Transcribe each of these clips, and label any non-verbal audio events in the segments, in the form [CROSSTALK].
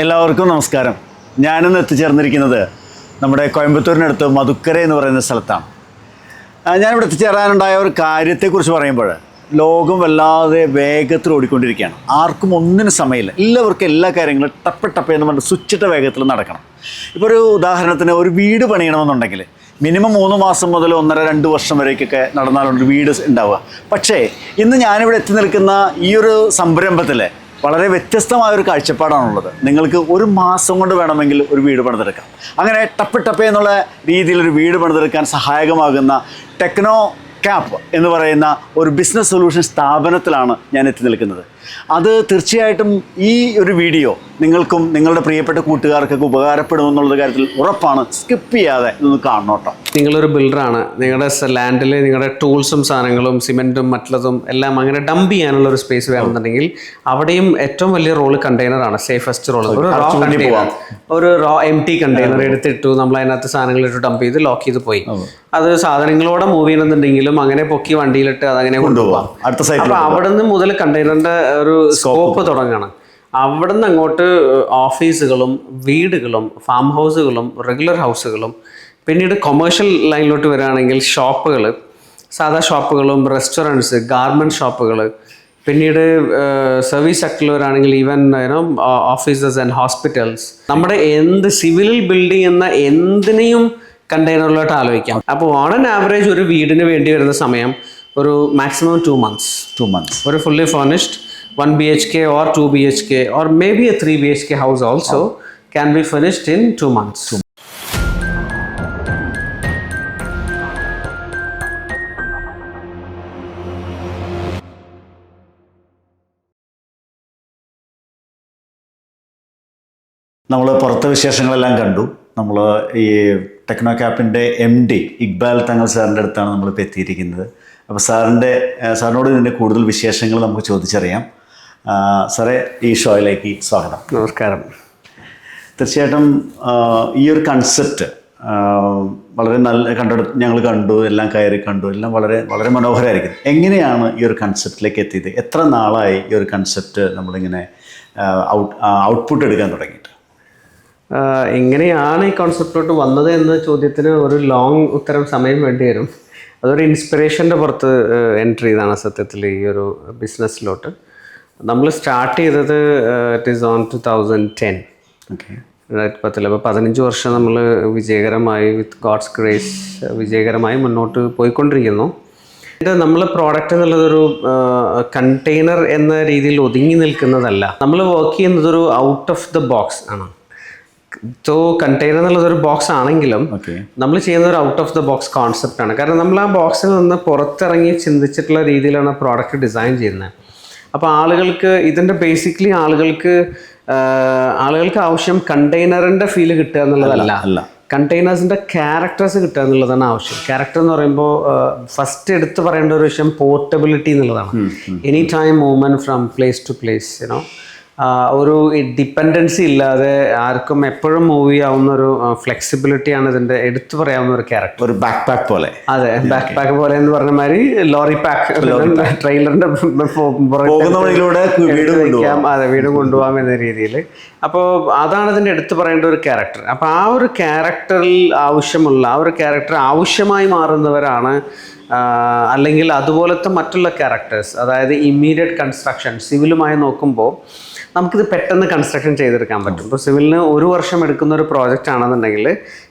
എല്ലാവർക്കും നമസ്കാരം. ഞാനിന്ന് എത്തിച്ചേർന്നിരിക്കുന്നത് നമ്മുടെ കോയമ്പത്തൂരിനടുത്ത് മധുക്കര എന്ന് പറയുന്ന സ്ഥലത്താണ്. ഞാനിവിടെ എത്തിച്ചേരാനുണ്ടായ ഒരു കാര്യത്തെക്കുറിച്ച് പറയുമ്പോൾ ലോകം വല്ലാതെ വേഗത്തിൽ ഓടിക്കൊണ്ടിരിക്കുകയാണ്. ആർക്കും ഒന്നിനും സമയമില്ല. എല്ലാവർക്കും എല്ലാ കാര്യങ്ങളും ടപ്പ് ടപ്പ് എന്ന് പറഞ്ഞ് സ്വിച്ചിട്ട വേഗത്തിൽ നടക്കണം. ഇപ്പോൾ ഒരു ഉദാഹരണത്തിന് ഒരു വീട് പണിയണമെന്നുണ്ടെങ്കിൽ മിനിമം മൂന്ന് മാസം മുതൽ ഒന്നര രണ്ട് വർഷം വരേക്കൊക്കെ നടന്നാലുണ്ട് വീട് ഉണ്ടാവുക. പക്ഷേ ഇന്ന് ഞാനിവിടെ എത്തി നിൽക്കുന്ന ഈ ഒരു സംരംഭത്തിൽ വളരെ വ്യത്യസ്തമായ ഒരു കാഴ്ചപ്പാടാണുള്ളത്. നിങ്ങൾക്ക് ഒരു മാസം കൊണ്ട് വേണമെങ്കിൽ ഒരു വീട് പണിതെടുക്കാം. അങ്ങനെ ടപ്പ് ടപ്പ് എന്നുള്ള രീതിയിൽ ഒരു വീട് പണിതെടുക്കാൻ സഹായകമാകുന്ന ടെക്നോ ക്യാപ്പ് എന്ന് പറയുന്ന ഒരു ബിസിനസ് സൊല്യൂഷൻ സ്ഥാപനത്തിലാണ് ഞാൻ എത്തി നിൽക്കുന്നത്. അത് തീർച്ചയായിട്ടും ഈ ഒരു വീഡിയോ നിങ്ങൾക്കും നിങ്ങളുടെ പ്രിയപ്പെട്ട കൂട്ടുകാർക്കൊക്കെ ഉപകാരപ്പെടുമെന്നുള്ള കാര്യത്തിൽ ഉറപ്പാണ്. സ്കിപ്പ് ചെയ്യാതെ ഇതൊന്ന് കാണണം കേട്ടോ. നിങ്ങളൊരു ബിൽഡറാണ് നിങ്ങളുടെ ലാൻഡിൽ നിങ്ങളുടെ ടൂൾസും സാധനങ്ങളും സിമെന്റും മറ്റുള്ളതും എല്ലാം അങ്ങനെ ഡംപ് ചെയ്യാനുള്ള ഒരു സ്പേസ് വേണമെന്നുണ്ടെങ്കിൽ അവിടെയും ഏറ്റവും വലിയ റോൾ കണ്ടെയ്നറാണ് സേഫസ്റ്റ് റോൾ ഒരു റോ കണ്ടെയ്നർ. ഒരു റോ എം ടി കണ്ടെയ്നർ എടുത്തിട്ടു നമ്മൾ അതിനകത്ത് സാധനങ്ങൾ ഇട്ട് ഡംപ് ചെയ്ത് ലോക്ക് ചെയ്ത് പോയി. അത്. സാധനങ്ങളോടെ മൂവ് ചെയ്യണമെന്നുണ്ടെങ്കിലും അങ്ങനെ പൊക്കി വണ്ടിയിലിട്ട് അതങ്ങനെ കൊണ്ടുപോകാം അപ്പൊ അവിടെ നിന്ന് മുതൽ കണ്ടെയ്നറിന്റെ ഒരു സ്കോപ്പ് തുടങ്ങണം. അവിടെ നിന്ന് അങ്ങോട്ട് ഓഫീസുകളും വീടുകളും ഫാം ഹൗസുകളും റെഗുലർ ഹൗസുകളും പിന്നീട് കൊമേഴ്ഷ്യൽ ലൈനിലോട്ട് വരികയാണെങ്കിൽ ഷോപ്പുകൾ സാധാ ഷോപ്പുകളും റെസ്റ്റോറന്റ്സ് ഗാർമെന്റ് ഷോപ്പുകൾ പിന്നീട് സർവീസ് സെക്ടറിൽ വരാണെങ്കിൽ even you know offices and hospitals നമ്മുടെ എന്ത് സിവിൽ ബിൽഡിംഗ് എന്ന എന്തിനെയും കണ്ടെയ്നറിലോട്ട് ആലോചിക്കാം. അപ്പോൾ ഓൺ ആൻ ആവറേജ് ഒരു വീടിന് വേണ്ടി വരുന്ന സമയം ഒരു maximum two months two months ഒരു fully furnished one BHK or K BHK or maybe a K BHK house also oh. can be finished in house months. Two. നമ്മൾ പുറത്തെ വിശേഷങ്ങളെല്ലാം കണ്ടു നമ്മൾ ഈ ടെക്നോ ക്യാപ്പിന്റെ എം ഡി ഇക്ബാൽ തങ്ങൾ സാറിന്റെ അടുത്താണ് നമ്മളിപ്പോൾ എത്തിയിരിക്കുന്നത് അപ്പോൾ സാറിന്റെ സാറിനോട് ഇതിന്റെ കൂടുതൽ വിശേഷങ്ങൾ നമുക്ക് ചോദിച്ചറിയാം സാറേ ഈ ഷോയിലേക്ക് സ്വാഗതം. നമസ്കാരം. തീർച്ചയായിട്ടും ഈ ഒരു കൺസെപ്റ്റ് വളരെ നല്ല കണ്ടെടു ഞങ്ങൾ കണ്ടു എല്ലാം കയറി കണ്ടു എല്ലാം വളരെ വളരെ മനോഹരമായിരിക്കും എങ്ങനെയാണ് ഈ ഒരു കൺസെപ്റ്റിലേക്ക് എത്തിയത്? എത്ര നാളായി ഈ ഒരു കൺസെപ്റ്റ് നമ്മളിങ്ങനെ ഔട്ട് ഔട്ട്പുട്ട് എടുക്കാൻ തുടങ്ങിയിട്ട്? എങ്ങനെയാണ് ഈ കോൺസെപ്റ്റിലോട്ട് വന്നത് എന്ന ചോദ്യത്തിന് ഒരു ലോങ് ഉത്തരം സമയം വേണ്ടി വരും. അതൊരു ഇൻസ്പിറേഷന്റെ പുറത്ത് എൻട്രി ചെയ്താണ് സത്യത്തിൽ ഈ ഒരു ബിസിനസ്സിലോട്ട് നമ്മൾ സ്റ്റാർട്ട് ചെയ്തത് it is on two thousand ten okay രണ്ടായിരത്തി പത്തിൽ അപ്പോൾ പതിനഞ്ച് വർഷം നമ്മൾ വിജയകരമായി വിത്ത് ഗോഡ്സ് ഗ്രേസ് വിജയകരമായി മുന്നോട്ട് പോയിക്കൊണ്ടിരിക്കുന്നു. ഇത് നമ്മൾ പ്രോഡക്റ്റ് എന്നുള്ളതൊരു കണ്ടെയ്നർ എന്ന രീതിയിൽ ഒതുങ്ങി നിൽക്കുന്നതല്ല. നമ്മൾ വർക്ക് ചെയ്യുന്നതൊരു ഔട്ട് ഓഫ് ദ ബോക്സ് ആണ്. സോ കണ്ടെയ്നർ എന്നുള്ളതൊരു ബോക്സ് ആണെങ്കിലും നമ്മൾ ചെയ്യുന്ന ഒരു out of the box concept ആണ്. കാരണം നമ്മൾ ആ ബോക്സിൽ നിന്ന് പുറത്തിറങ്ങി ചിന്തിച്ചിട്ടുള്ള രീതിയിലാണ് പ്രോഡക്റ്റ് ഡിസൈൻ ചെയ്യുന്നത്. അപ്പോൾ ആളുകൾക്ക് ഇതിന്റെ ബേസിക്കലി ആളുകൾക്ക് ആളുകൾക്ക് ആവശ്യം കണ്ടെയ്നറിന്റെ ഫീൽ കിട്ടുക എന്നുള്ളതല്ല. അല്ല കണ്ടെയ്നേഴ്സിന്റെ ക്യാരക്ടേഴ്സ് കിട്ടുക എന്നുള്ളതാണ് ആവശ്യം. ക്യാരക്ടർ എന്ന് പറയുമ്പോൾ ഫസ്റ്റ് എടുത്ത് പറയേണ്ട ഒരു വിഷയം പോർട്ടബിലിറ്റി എന്നുള്ളതാണ്. Any time movement from place to place you know ഒരു ഡിപ്പെൻഡൻസി ഇല്ലാതെ ആർക്കും എപ്പോഴും മൂവ് ചെയ്യാവുന്ന ഒരു ഫ്ലെക്സിബിലിറ്റി ആണ് ഇതിന്റെ എടുത്തു പറയാവുന്ന ഒരു ക്യാരക്ടർ ഒരു ബാക്ക് പാക്ക് പോലെ. അതെ ബാക്ക് പാക്ക് പോലെ എന്ന് പറഞ്ഞ മാതിരി ലോറി പാക്ക് ട്രെയിലറിന്റെ. അതെ വീടും കൊണ്ടുപോകാം എന്ന രീതിയിൽ. അപ്പോൾ അതാണ് ഇതിന്റെ എടുത്തു പറയേണ്ട ഒരു ക്യാരക്ടർ അപ്പോൾ ആ ഒരു ക്യാരക്ടറിൽ ആവശ്യമുള്ള ആ ഒരു ക്യാരക്ടർ ആവശ്യമായി മാറുന്നവരാണ് അല്ലെങ്കിൽ അതുപോലത്തെ മറ്റുള്ള ക്യാരക്ടേഴ്സ് അതായത് ഇമ്മീഡിയറ്റ് കൺസ്ട്രക്ഷൻ സിവിലുമായി നോക്കുമ്പോൾ നമുക്കിത് പെട്ടെന്ന് കൺസ്ട്രക്ഷൻ ചെയ്തെടുക്കാൻ പറ്റും. ഇപ്പോൾ സിവിലിന് ഒരു വർഷം എടുക്കുന്ന ഒരു പ്രോജക്റ്റ് ആണെന്നുണ്ടെങ്കിൽ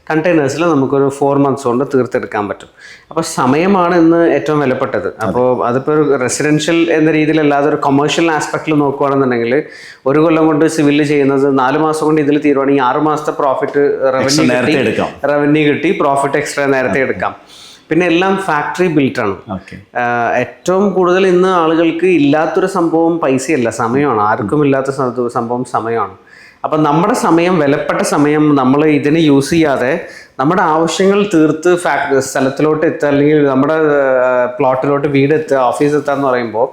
കണ്ടെയ്നേഴ്സിൽ നമുക്കൊരു ഫോർ മന്ത്സ് കൊണ്ട് തീർത്തെടുക്കാൻ പറ്റും. അപ്പോൾ സമയമാണ് ഇന്ന് ഏറ്റവും വിലപ്പെട്ടത്. അപ്പോൾ അതിപ്പോൾ ഒരു റെസിഡൻഷ്യൽ എന്ന രീതിയിലല്ലാതെ ഒരു കൊമേഴ്ഷ്യൽ ആസ്പെക്റ്റിൽ നോക്കുകയാണെന്നുണ്ടെങ്കിൽ ഒരു കൊല്ലം കൊണ്ട് സിവിൽ ചെയ്യുന്നത് നാല് മാസം കൊണ്ട് ഇതിൽ തീരുവാണെങ്കിൽ ആറ് മാസത്തെ പ്രോഫിറ്റ് റവന്യൂ. റവന്യൂ കിട്ടി പ്രോഫിറ്റ് എക്സ്ട്രാ നേരത്തെ എടുക്കാം. പിന്നെ എല്ലാം ഫാക്ടറി ബിൽറ്റ് ആണ്. ആഹ് ഏറ്റവും കൂടുതൽ ഇന്ന് ആളുകൾക്ക് ഇല്ലാത്തൊരു സംഭവം പൈസയല്ല സമയമാണ്. ആർക്കും ഇല്ലാത്ത സംഭവം സമയമാണ്. അപ്പം നമ്മുടെ സമയം വിലപ്പെട്ട സമയം നമ്മൾ ഇതിന് യൂസ് ചെയ്യാതെ നമ്മുടെ ആവശ്യങ്ങൾ തീർത്ത് ഫാക്ടറി സ്ഥലത്തിലോട്ട് എത്തുക അല്ലെങ്കിൽ നമ്മുടെ പ്ലോട്ടിലോട്ട് വീട് എത്തുക ഓഫീസ് എത്തുക എന്ന് പറയുമ്പോൾ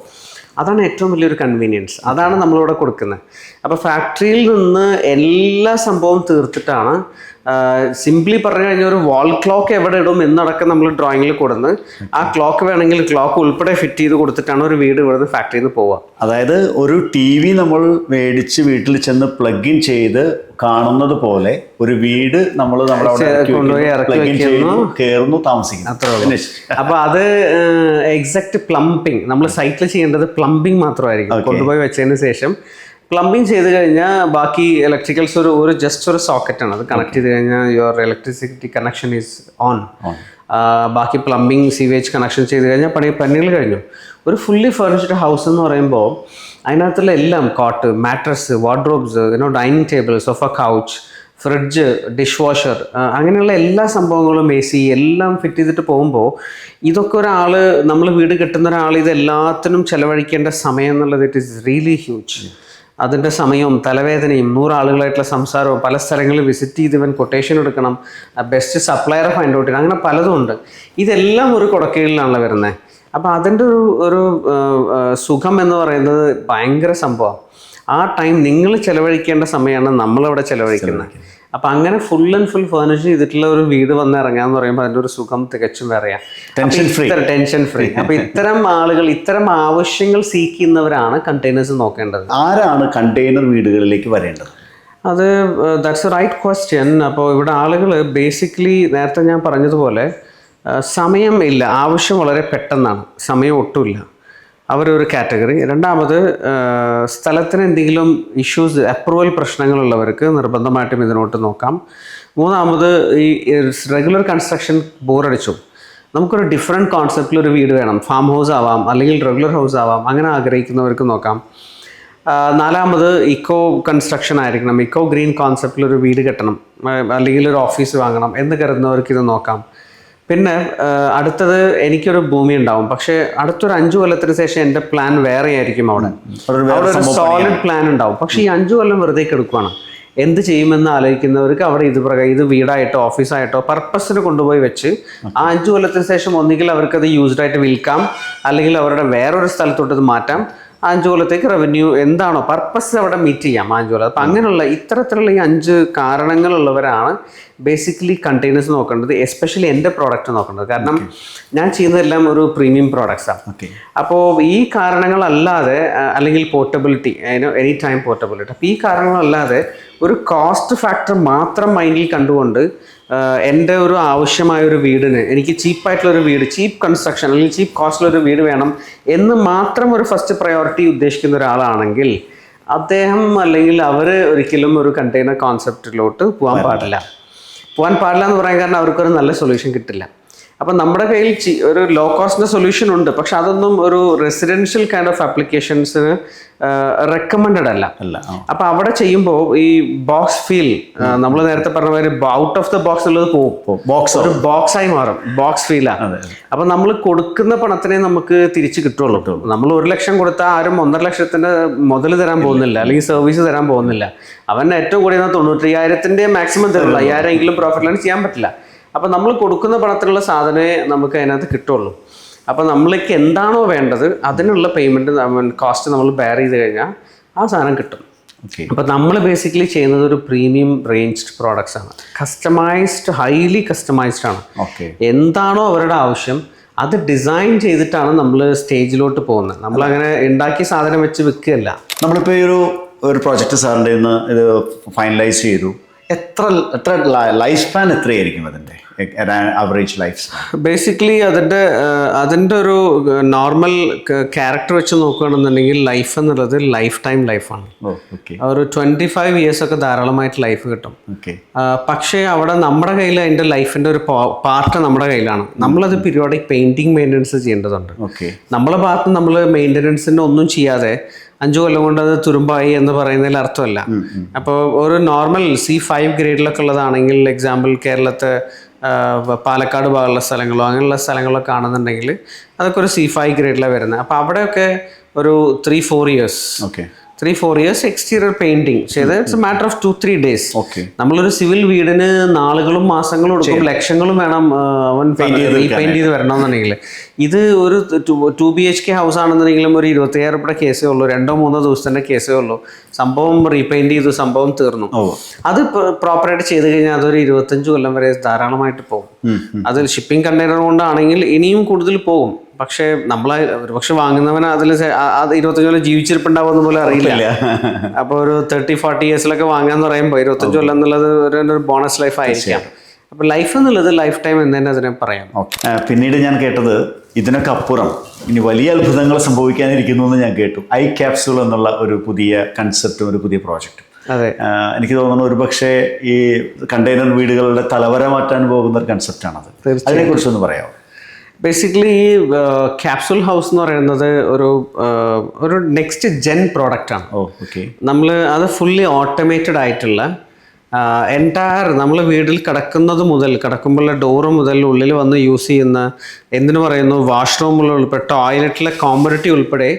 അതാണ് ഏറ്റവും വലിയൊരു കൺവീനിയൻസ് അതാണ് നമ്മളിവിടെ കൊടുക്കുന്നത്. അപ്പോൾ ഫാക്ടറിയിൽ നിന്ന് എല്ലാ സംഭവവും തീർത്തിട്ടാണ് സിംപ്ലി പറഞ്ഞു കഴിഞ്ഞാൽ ഒരു വാൾ ക്ലോക്ക് എവിടെ ഇടും എന്നടക്കം നമ്മൾ ഡ്രോയിങ്ങിൽ കൊടുന്ന് ആ ക്ലോക്ക് വേണമെങ്കിൽ ക്ലോക്ക് ഉൾപ്പെടെ ഫിറ്റ് ചെയ്ത് കൊടുത്തിട്ടാണ് ഒരു വീട് ഇവിടുന്ന് ഫാക്ടറിയിൽ നിന്ന് പോവുക. അതായത് ഒരു ടി വി നമ്മൾ മേടിച്ച് വീട്ടിൽ ചെന്ന് പ്ലഗ് ഇൻ ചെയ്ത് കാണുന്നത് പോലെ ഒരു വീട് നമ്മൾ കൊണ്ടുപോയി ഇറക്കി കയറുന്നു താമസിക്കുന്നു. അത്രേ അപ്പൊ അത് എക്സാക്ട് പ്ലംബിംഗ് നമ്മൾ സൈറ്റിൽ ചെയ്യേണ്ടത് പ്ലംബിംഗ് മാത്രമായിരിക്കും. കൊണ്ടുപോയി വെച്ചതിന് ശേഷം പ്ലംബിംഗ് ചെയ്ത് കഴിഞ്ഞാൽ ബാക്കി ഇലക്ട്രിക്കൽസ് ഒരു ഒരു ജസ്റ്റ് ഒരു സോക്കറ്റ് ആണ്. അത് കണക്ട് ചെയ്ത് കഴിഞ്ഞാൽ your electricity connection is on ബാക്കി പ്ലംബിങ് സീവേജ് കണക്ഷൻ ചെയ്ത് കഴിഞ്ഞാൽ പണി പണികൾ കഴിഞ്ഞു. ഒരു ഫുള്ളി ഫർണിഷ്ഡ് ഹൗസ് എന്ന് പറയുമ്പോൾ അതിനകത്തുള്ള എല്ലാം cot mattress wardrobes you know dining table sofa couch fridge dish washer അങ്ങനെയുള്ള എല്ലാ സംഭവങ്ങളും എ സി എല്ലാം ഫിറ്റ് ചെയ്തിട്ട് പോകുമ്പോൾ ഇതൊക്കെ ഒരാൾ നമ്മൾ വീട് കെട്ടുന്ന ഒരാൾ ഇതെല്ലാത്തിനും ചിലവഴിക്കേണ്ട ചെലവഴിക്കേണ്ട സമയം എന്നുള്ളത് ഇറ്റ് ഈസ് റിയലി ഹ്യൂജ് അതിന്റെ സമയവും തലവേദനയും നൂറാളുകളായിട്ടുള്ള സംസാരവും പല സ്ഥലങ്ങളിൽ വിസിറ്റ് ചെയ്ത് ഇവൻ കൊട്ടേഷൻ എടുക്കണം ബെസ്റ്റ് സപ്ലയറെ ഫൈൻഡ് ഔട്ട് ചെയ്യണം അങ്ങനെ പലതും ഉണ്ട്. ഇതെല്ലാം ഒരു കുടക്കീഴിലാണല്ലോ വരുന്നത് അപ്പോൾ അതിന്റെ ഒരു ഒരു സുഖം എന്ന് പറയുന്നത് ഭയങ്കര സംഭവം. ആ ടൈം നിങ്ങൾ ചിലവഴിക്കേണ്ട സമയമാണ് നമ്മളവിടെ ചെലവഴിക്കുന്നത്. അപ്പം അങ്ങനെ ഫുൾ ആൻഡ് ഫുൾ ഫേർണിഷ് ചെയ്തിട്ടുള്ള ഒരു വീട് വന്ന് ഇറങ്ങാന്ന് പറയുമ്പോൾ അതിന്റെ ഒരു സുഖം തികച്ചും വേറെയാ. ഫ്രീ ടെൻഷൻ ഫ്രീ അപ്പൊ ഇത്തരം ആളുകൾ ഇത്തരം ആവശ്യങ്ങൾ സീക്കുന്നവരാണ് കണ്ടെയ്നേഴ്സ് നോക്കേണ്ടത്. ആരാണ് കണ്ടെയ്നർ വീടുകളിലേക്ക് വരേണ്ടത്? അത് ദാറ്റ്സ് എ റൈറ്റ് ക്വസ്റ്റ്യൻ അപ്പോൾ ഇവിടെ ആളുകൾ ബേസിക്കലി നേരത്തെ ഞാൻ പറഞ്ഞതുപോലെ സമയം ഇല്ല. ആവശ്യം വളരെ പെട്ടെന്നാണ്. സമയം ഒട്ടുമില്ല അവരൊരു കാറ്റഗറി. രണ്ടാമത് സ്ഥലത്തിന് എന്തെങ്കിലും ഇഷ്യൂസ് അപ്രൂവൽ പ്രശ്നങ്ങളുള്ളവർക്ക് നിർബന്ധമായിട്ടും ഇതിനോട്ട് നോക്കാം. മൂന്നാമത് ഈ റെഗുലർ കൺസ്ട്രക്ഷൻ ബോറടിച്ചു. നമുക്കൊരു ഡിഫറെന്റ് കോൺസെപ്റ്റിൽ ഒരു വീട് വേണം. ഫാം ഹൗസ് ആവാം അല്ലെങ്കിൽ റെഗുലർ ഹൗസ് ആവാം അങ്ങനെ ആഗ്രഹിക്കുന്നവർക്ക് നോക്കാം. നാലാമത് ഇക്കോ കൺസ്ട്രക്ഷൻ ആയിരിക്കണം. ഇക്കോ ഗ്രീൻ കോൺസെപ്റ്റിൽ ഒരു വീട് കെട്ടണം. അല്ലെങ്കിൽ ഒരു ഓഫീസ് വാങ്ങണം എന്ന് കരുതുന്നവർക്ക് ഇത് നോക്കാം. പിന്നെ അടുത്തത് എനിക്കൊരു ഭൂമി ഉണ്ടാവും. പക്ഷെ അടുത്തൊരു അഞ്ചു കൊല്ലത്തിന് ശേഷം എന്റെ പ്ലാൻ വേറെ ആയിരിക്കും അവിടെ. ഒരു സോളിഡ് പ്ലാൻ ഉണ്ടാവും. പക്ഷെ ഈ അഞ്ചു കൊല്ലം വെറുതെ എടുക്കുവാണ് എന്ത് ചെയ്യുമെന്ന് ആലോചിക്കുന്നവർക്ക് അവിടെ ഇത് പ്രകാരം ഇത് വീടായിട്ടോ ഓഫീസായിട്ടോ പർപ്പസിന് കൊണ്ടുപോയി വെച്ച് ആ അഞ്ചു കൊല്ലത്തിന് ശേഷം ഒന്നുകിൽ അവർക്കത് യൂസ്ഡ് ആയിട്ട് വിൽക്കാം. അല്ലെങ്കിൽ അവരുടെ വേറൊരു സ്ഥലത്തോട്ട് ഇത് മാറ്റാം. ആ അഞ്ചു കൊല്ലത്തേക്ക് റവന്യൂ എന്താണോ പർപ്പസ് അവിടെ മീറ്റ് ചെയ്യാം ആ അഞ്ചു അപ്പം അങ്ങനെയുള്ള ഇത്തരത്തിലുള്ള ഈ അഞ്ച് കാരണങ്ങളുള്ളവരാണ് ബേസിക്കലി കണ്ടെയ്നേഴ്സ് നോക്കേണ്ടത് എസ്പെഷ്യലി എന്റെ പ്രോഡക്റ്റ് നോക്കേണ്ടത്. കാരണം ഞാൻ ചെയ്യുന്നതെല്ലാം ഒരു പ്രീമിയം പ്രോഡക്റ്റ്സാണ് അപ്പോൾ ഈ കാരണങ്ങളല്ലാതെ അല്ലെങ്കിൽ പോർട്ടബിലിറ്റി എനി ടൈം പോർട്ടബിലിറ്റി അപ്പോൾ ഈ കാരണങ്ങളല്ലാതെ ഒരു കോസ്റ്റ് ഫാക്ടർ മാത്രം മൈൻഡിൽ കണ്ടുകൊണ്ട് എന്റെ ഒരു ആവശ്യമായ ഒരു വീടിന് എനിക്ക് ചീപ്പായിട്ടുള്ള ഒരു വീട് ചീപ്പ് കൺസ്ട്രക്ഷൻ അല്ലെങ്കിൽ ചീപ്പ് കോസ്റ്റിലൊരു വീട് വേണം എന്ന് മാത്രം ഒരു ഫസ്റ്റ് പ്രയോറിറ്റി ഉദ്ദേശിക്കുന്ന ഒരാളാണെങ്കിൽ അദ്ദേഹം അല്ലെങ്കിൽ അവർ ഒരിക്കലും ഒരു കണ്ടെയ്നർ കോൺസെപ്റ്റിലോട്ട് പോകാൻ പാടില്ല. പോകാൻ പാടില്ല എന്ന് പറയാൻ കാരണം അവർക്കൊരു നല്ല സൊല്യൂഷൻ കിട്ടില്ല. അപ്പം നമ്മുടെ കയ്യിൽ ഒരു ലോ കോസ്റ്റിന്റെ സൊല്യൂഷൻ ഉണ്ട്. പക്ഷെ അതൊന്നും ഒരു റെസിഡൻഷ്യൽ കൈൻഡ് ഓഫ് ആപ്ലിക്കേഷൻസിന് റെക്കമെൻഡഡ് അല്ല. അപ്പൊ അവിടെ ചെയ്യുമ്പോൾ ഈ ബോക്സ് ഫീൽ നമ്മൾ നേരത്തെ പറഞ്ഞ മാതിരി ഔട്ട് ഓഫ് ദ ബോക്സ് ഉള്ളത് പോകും ബോക്സ് ഒരു ബോക്സ് ആയി മാറും. ബോക്സ് ഫീലാണ് അപ്പൊ നമ്മൾ കൊടുക്കുന്ന പണത്തിനെ നമുക്ക് തിരിച്ചു കിട്ടുള്ളൂ. നമ്മൾ ഒരു ലക്ഷം കൊടുത്താൽ ആരും ഒന്നര ലക്ഷത്തിന്റെ മുതൽ തരാൻ പോകുന്നില്ല. അല്ലെങ്കിൽ സർവീസ് തരാൻ പോകുന്നില്ല. അവൻ ഏറ്റവും കൂടിയ തൊണ്ണൂറ്റി അയ്യായിരത്തിന്റെ മാക്സിമം തരുള്ളൂ. അയ്യായിരം എങ്കിലും പ്രോഫിറ്റ് ചെയ്യാൻ പറ്റില്ല. അപ്പൊ നമ്മൾ കൊടുക്കുന്ന പണത്തിലുള്ള സാധനമേ നമുക്ക് അതിനകത്ത് കിട്ടുള്ളൂ. അപ്പോൾ നമ്മൾക്ക് എന്താണോ വേണ്ടത് അതിനുള്ള പേയ്മെന്റ് കോസ്റ്റ് നമ്മൾ ബെയർ ചെയ്ത് കഴിഞ്ഞാൽ ആ സാധനം കിട്ടും. അപ്പം അപ്പോൾ നമ്മൾ ബേസിക്കലി ചെയ്യുന്നത് ഒരു പ്രീമിയം റേഞ്ച്ഡ് പ്രോഡക്റ്റ്സ് ആണ്. കസ്റ്റമൈസ്ഡ് ഹൈലി കസ്റ്റമൈസ്ഡ് ആണ്. ഓക്കെ എന്താണോ അവരുടെ ആവശ്യം അത് ഡിസൈൻ ചെയ്തിട്ടാണ് നമ്മൾ സ്റ്റേജിലോട്ട് പോകുന്നത്. നമ്മൾ അങ്ങനെ ഉണ്ടാക്കിയ സാധനം വെച്ച് വിൽക്കുകയല്ല. നമ്മളിപ്പോൾ ഈ ഒരു ഒരു പ്രോജക്റ്റ് സാറിന്റെ ഇന്ന് ഇത് ഫൈനലൈസ് ചെയ്തു. എത്ര എത്ര ലൈഫ് സ്പാൻ എത്രയായിരിക്കും അതിന്റെ ആവറേജ് ലൈഫ് ബേസിക്കലി അതിന്റെ അതിന്റെ ഒരു നോർമൽ ക്യാരക്ടർ വെച്ച് നോക്കുകയാണെന്നുണ്ടെങ്കിൽ ലൈഫ് എന്നുള്ളത് ലൈഫ് ടൈം ലൈഫാണ് ഒരു ട്വന്റി ഫൈവ് ഇയേഴ്സ് ഒക്കെ ധാരാളമായിട്ട് ലൈഫ് കിട്ടും. പക്ഷേ അവിടെ നമ്മുടെ കയ്യിൽ അതിന്റെ ലൈഫിന്റെ ഒരു പാർട്ട് നമ്മുടെ കയ്യിലാണ്. നമ്മളത് പീരിയോഡിക് പെയിന്റിങ് മെയിന്റനൻസ് ചെയ്യേണ്ടതുണ്ട്. ഓക്കെ നമ്മളെ ഭാഗത്ത് നമ്മൾ മെയിന്റനൻസിന്റെ ഒന്നും ചെയ്യാതെ അഞ്ചു കൊല്ലം കൊണ്ട് അത് തുരുമ്പായി എന്ന് പറയുന്നതിൽ അർത്ഥമല്ല. അപ്പോൾ ഒരു നോർമൽ സി ഫൈവ് ഗ്രേഡിലൊക്കെ ഉള്ളതാണെങ്കിൽ എക്സാമ്പിൾ കേരളത്തെ പാലക്കാട് ഭാഗമുള്ള സ്ഥലങ്ങളോ അങ്ങനെയുള്ള സ്ഥലങ്ങളൊക്കെ ആണെന്നുണ്ടെങ്കിൽ അതൊക്കെ ഒരു സി ഫൈവ് ഗ്രേഡിലാണ് വരുന്നത്. അപ്പോൾ അവിടെയൊക്കെ ഒരു three four years okay three four years exterior painting ചെയ്ത് it's matter of two three days okay നമ്മളൊരു സിവിൽ വീടിന് നാളുകളും മാസങ്ങളും എടുക്കും ലക്ഷങ്ങളും വേണം അവൻ റീപെയിന്റ് ചെയ്ത് വരണമെന്നുണ്ടെങ്കിൽ. ഇത് ഒരു two B H K house ആണെന്നുണ്ടെങ്കിലും ഒരു ഇരുപത്തിയായിരം രൂപയുടെ കേസേ ഉള്ളൂ രണ്ടോ മൂന്നോ ദിവസത്തിന്റെ കേസേ ഉള്ളൂ. സംഭവം റീപെയിന്റ് ചെയ്തു സംഭവം തീർന്നു. അത് പ്രോപ്പറായിട്ട് ചെയ്ത് കഴിഞ്ഞാൽ അതൊരു ഇരുപത്തഞ്ച് കൊല്ലം വരെ ധാരാളമായിട്ട് പോകും. അത് ഷിപ്പിംഗ് കണ്ടെയ്നർ കൊണ്ടാണെങ്കിൽ ഇനിയും കൂടുതൽ പോകും. പക്ഷേ നമ്മൾ ഒരുപക്ഷെ വാങ്ങുന്നവന് അതിൽ അത് ഇരുപത്തഞ്ച് കൊല്ലം ജീവിച്ചിരിപ്പുണ്ടാവുന്ന പോലെ അറിയില്ല. അപ്പോൾ ഒരു തേർട്ടി ഫോർട്ടി ഇയേഴ്സിലൊക്കെ വാങ്ങാന്ന് പറയുമ്പോൾ ഇരുപത്തഞ്ച് കൊല്ലം എന്നുള്ളത് ഒരു ബോണസ് ലൈഫ് ആയിരിക്കാം. അപ്പോൾ ലൈഫ് എന്നുള്ളത് ലൈഫ് ടൈം എന്ന് തന്നെ അതിനെ പറയാം. പിന്നീട് ഞാൻ കേട്ടത് ഇതിനൊക്കെ അപ്പുറം ഇനി വലിയ അത്ഭുതങ്ങൾ സംഭവിക്കാനിരിക്കുന്നു എന്ന് ഞാൻ കേട്ടു. ഐ ക്യാപ്സൂൾ എന്നുള്ള ഒരു പുതിയ കൺസെപ്റ്റും ഒരു പുതിയ പ്രോജക്റ്റും അതെ. എനിക്ക് തോന്നുന്നു ഒരു പക്ഷേ ഈ കണ്ടെയ്നർ വീടുകളുടെ തലവര മാറ്റാൻ പോകുന്ന ഒരു കൺസെപ്റ്റാണത് അതിനെക്കുറിച്ചൊന്ന് പറയാമോ? ബേസിക്കലി ഈ ക്യാപ്സുൽ ഹൗസ് എന്ന് പറയുന്നത് ഒരു ഒരു നെക്സ്റ്റ് ജെൻ പ്രോഡക്റ്റ് ആണ്. ഓക്കെ നമ്മൾ അത് ഫുള്ളി ഓട്ടോമേറ്റഡ് ആയിട്ടുള്ള എന്റയർ നമ്മൾ വീട്ടിൽ കിടക്കുന്നത് മുതൽ കിടക്കുമ്പോഴുള്ള ഡോറ് മുതൽ ഉള്ളിൽ വന്ന് യൂസ് ചെയ്യുന്ന എന്തിനു പറയുന്നു വാഷ്റൂമിൽ ഉൾപ്പെടെ ടോയ്ലറ്റിലെ കോമ്പറിറ്റി ഉൾപ്പെടെ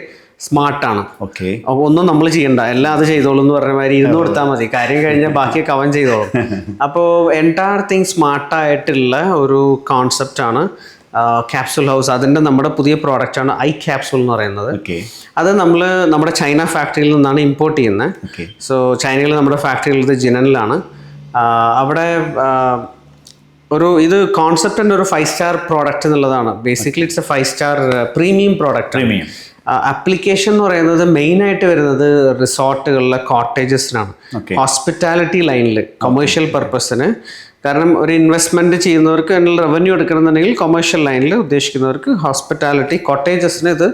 സ്മാർട്ടാണ് ഓക്കെ അപ്പോൾ ഒന്നും നമ്മൾ ചെയ്യണ്ട. എല്ലാം അത് ചെയ്തോളൂ എന്ന് പറഞ്ഞ മാതിരി ഇരുന്ന് കൊടുത്താൽ മതി. കാര്യം കഴിഞ്ഞാൽ ബാക്കി കവൻ ചെയ്തോളും. അപ്പോൾ എന്റയർ തിങ് സ്മാർട്ടായിട്ടുള്ള ഒരു കോൺസെപ്റ്റാണ് ക്യാപ്സുൽ ഹൗസ് അതിന്റെ നമ്മുടെ പുതിയ പ്രോഡക്റ്റാണ് ഐ ക്യാപ്സുൽ എന്ന് പറയുന്നത്. അത് നമ്മൾ നമ്മുടെ ചൈന ഫാക്ടറിയിൽ നിന്നാണ് ഇമ്പോർട്ട് ചെയ്യുന്നത്. സോ ചൈനയിൽ നമ്മുടെ ഫാക്ടറിയുള്ളത് ജിനനിലാണ്. അവിടെ ഒരു ഇത് കോൺസെപ്റ്റിന്റെ ഒരു ഫൈവ് സ്റ്റാർ പ്രോഡക്റ്റ് എന്നുള്ളതാണ്. Basically it's a five star premium product premium application എന്ന് പറയുന്നത് മെയിൻ ആയിട്ട് വരുന്നത് റിസോർട്ടുകളിലെ കോട്ടേജസിനാണ്. ഹോസ്പിറ്റാലിറ്റി ലൈനിൽ കൊമേഴ്ഷ്യൽ പർപ്പസിന് കാരണം ഒരു ഇൻവെസ്റ്റ്മെന്റ് ചെയ്യുന്നവർക്ക് അതിനുള്ള റവന്യൂ എടുക്കണമെന്നുണ്ടെങ്കിൽ കൊമേഴ്ഷ്യൽ ലൈനിൽ ഉദ്ദേശിക്കുന്നവർക്ക് ഹോസ്പിറ്റാലിറ്റി കോട്ടേജസിന് ഇത്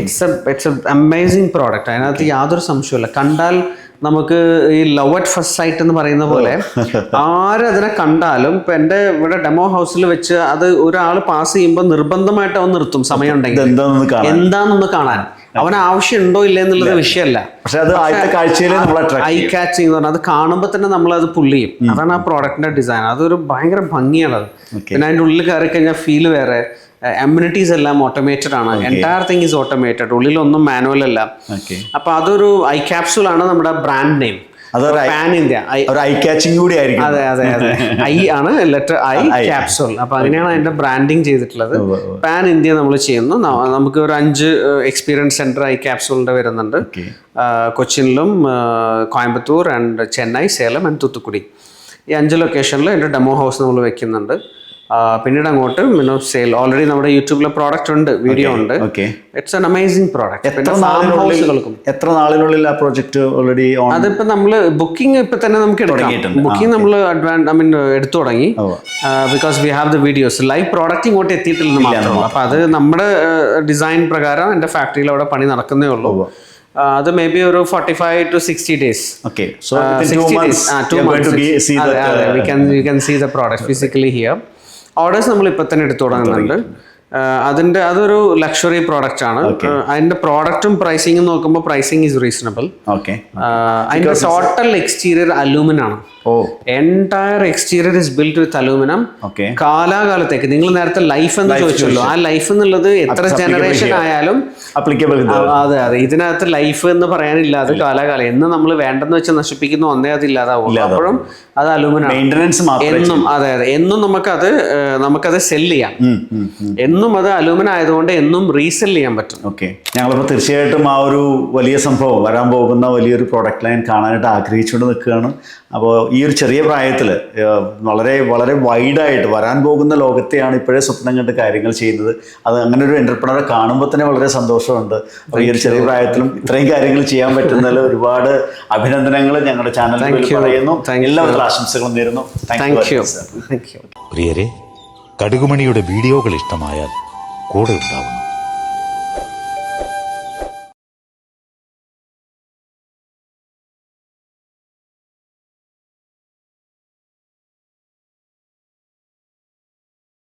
it's a it's a amazing product അതിനകത്ത് യാതൊരു സംശയമില്ല കണ്ടാൽ നമുക്ക് ഈ ലവ് അറ്റ് ഫസ്റ്റ് സൈറ്റ് എന്ന് പറയുന്ന പോലെ [LAUGHS] ആരതിനെ കണ്ടാലും ഇപ്പൊ എന്റെ ഇവിടെ ഡെമോ ഹൗസിൽ വെച്ച് അത് ഒരാൾ പാസ് ചെയ്യുമ്പോൾ നിർബന്ധമായിട്ട് അവൻ നിർത്തും സമയം ഉണ്ടെങ്കിൽ. എന്താണെന്ന് കാണാൻ? അവന് ആവശ്യമുണ്ടോ ഇല്ല. എന്നുള്ളത് വിഷയമല്ല. പക്ഷെ അത് കാഴ്ചയിൽ ഐ കാച്ചിങ് എന്ന് പറഞ്ഞാൽ അത് കാണുമ്പോൾ തന്നെ നമ്മൾ അത് പുള്ളി ചെയ്യും അതാണ് ആ പ്രോഡക്റ്റിന്റെ ഡിസൈൻ അതൊരു ഭയങ്കര ഭംഗിയാണ് അത് പിന്നെ അതിന്റെ ഉള്ളിൽ കയറി കഴിഞ്ഞാൽ ഫീൽ വേറെ. എമ്യൂണിറ്റീസ് എല്ലാം ഓട്ടോമേറ്റഡ് ആണ്. എന്റയർ തിങ് ഈസ് ഓട്ടോമേറ്റഡ് ഉള്ളിലൊന്നും മാനുവൽ അല്ല. അപ്പൊ അതൊരു ഐ ക്യാപ്സുൾ ആണ് നമ്മുടെ ബ്രാൻഡ് നെയിം അതൊരു പാൻ ഇന്ത്യ ഒരു ഐ കാച്ചിങ് കൂടി ആയിരിക്കും. അതെ അതെ അതെ. ഐ ആണ് ലെറ്റർ ഐ ക്യാപ്സൂൾ അപ്പൊ അങ്ങനെയാണ് അതിന്റെ ബ്രാൻഡിങ് ചെയ്തിട്ടുള്ളത്. പാൻ ഇന്ത്യ നമ്മൾ ചെയ്യുന്നു. നമുക്ക് ഒരു അഞ്ച് എക്സ്പീരിയൻസ് സെന്റർ ഐ ക്യാപ്സൂളിന്റെ വരുന്നുണ്ട്. കൊച്ചിനിലും കോയമ്പത്തൂർ ആൻഡ് ചെന്നൈ സേലം ആൻഡ് തൂത്തുക്കുടി. ഈ അഞ്ച് ലൊക്കേഷനിൽ എന്റെ ഡെമോ ഹൗസ് നമ്മൾ വെക്കുന്നുണ്ട്. പിന്നീട് അങ്ങോട്ട് സെയിൽ ഓൾറെഡി നമ്മുടെ യൂട്യൂബിലെ പ്രോഡക്റ്റ് ഉണ്ട് വീഡിയോ ഉണ്ട്. ഇറ്റ്സ് എൻ അമേസിംഗ് പ്രോഡക്റ്റ് എത്ര നാളിനുള്ളിൽ ആ പ്രോജക്റ്റ് ഓൾറെഡി അതിപ്പോ നമ്മൾ ബുക്കിംഗ് ഇപ്പൊ തന്നെ നമുക്ക് എടുക്കാം. ബുക്കിംഗ് നമ്മൾ അഡ്വാൻസ് ഐ മീൻ എടുത്തു തുടങ്ങി. Because we have the videos live product ഇങ്ങോട്ട് എത്തിയിട്ടില്ലെന്ന് മാത്രമേ അപ്പൊ അത് നമ്മുടെ ഡിസൈൻ പ്രകാരം എന്റെ ഫാക്ടറിയിൽ അവിടെ പണി നടക്കുന്നേ ഉള്ളൂ. അത് മേ ബി ഒരു forty five to sixty days okay so two months we can we can see the product physically here orders നമ്മൾ ഇപ്പൊ തന്നെ എടുത്തു തുടങ്ങുന്നുണ്ട്. അതിന്റെ അതൊരു ലക്ഷറി പ്രോഡക്റ്റ് ആണ്. അതിന്റെ പ്രോഡക്റ്റും പ്രൈസിംഗും നോക്കുമ്പോൾ പ്രൈസിംഗ് ഈസ് റീസണബിൾ ഓക്കെ അതിന്റെ ടോട്ടൽ എക്സ്റ്റീരിയർ അലൂമിനം ആണ്. Entire exterior is build with aluminium okay കാലാകാലത്തേക്ക് നിങ്ങൾ നേരത്തെ ലൈഫ് എന്ന് ചോദിച്ചല്ലോ. ആ ലൈഫ് എന്നുള്ളത് എത്ര ജനറേഷൻ ആയാലും അപ്ലിക്കബിൾ അതെ അതെ. ഇതിനകത്ത് ലൈഫ് എന്ന് പറയാനില്ല. അത് കാലാകാലം. എന്ന് നമ്മൾ വേണ്ടെന്ന് വെച്ച് നശിപ്പിക്കുന്ന ഒന്നേ അത് ഇല്ലാതാവും. അപ്പോഴും അത് അലൂമിനം എന്നും അതെ അതെ. എന്നും നമുക്കത് നമുക്കത് സെൽ ചെയ്യാം. ഉം. എന്നും അത് അലൂമിന ആയതുകൊണ്ട് എന്നും റീസെൽ ചെയ്യാൻ പറ്റും. ഓക്കെ. ഞങ്ങളിപ്പോൾ തീർച്ചയായിട്ടും ആ ഒരു വലിയ സംഭവം വരാൻ പോകുന്ന വലിയൊരു പ്രോഡക്റ്റ് ലൈൻ കാണാനായിട്ട് ആഗ്രഹിച്ചുകൊണ്ട് നിൽക്കുകയാണ്. അപ്പോൾ ഈ ഒരു ചെറിയ പ്രായത്തിൽ വളരെ വളരെ വൈഡായിട്ട് വരാൻ പോകുന്ന ലോകത്തെയാണ് ഇപ്പോഴേ സ്വപ്നം കണ്ട് കാര്യങ്ങൾ ചെയ്യുന്നത്. അത് അങ്ങനെ ഒരു എന്റർപ്രണറെ കാണുമ്പോൾ തന്നെ വളരെ സന്തോഷമുണ്ട്. അപ്പോൾ ഈ ഒരു ചെറിയ പ്രായത്തിലും ഇത്രയും കാര്യങ്ങൾ ചെയ്യാൻ പറ്റുന്നതിൽ ഒരുപാട് അഭിനന്ദനങ്ങൾ ഞങ്ങളുടെ ചാനലിൽ പറയുന്നു. എല്ലാവരുടെ എല്ലാവിധ ആശംസകളും നേരുന്നു. Thank you sir thank you പ്രിയരെ കടുകുമണിയുടെ വീഡിയോകൾ ഇഷ്ടമായാൽ കൂടെ ഉണ്ടാവുന്നു.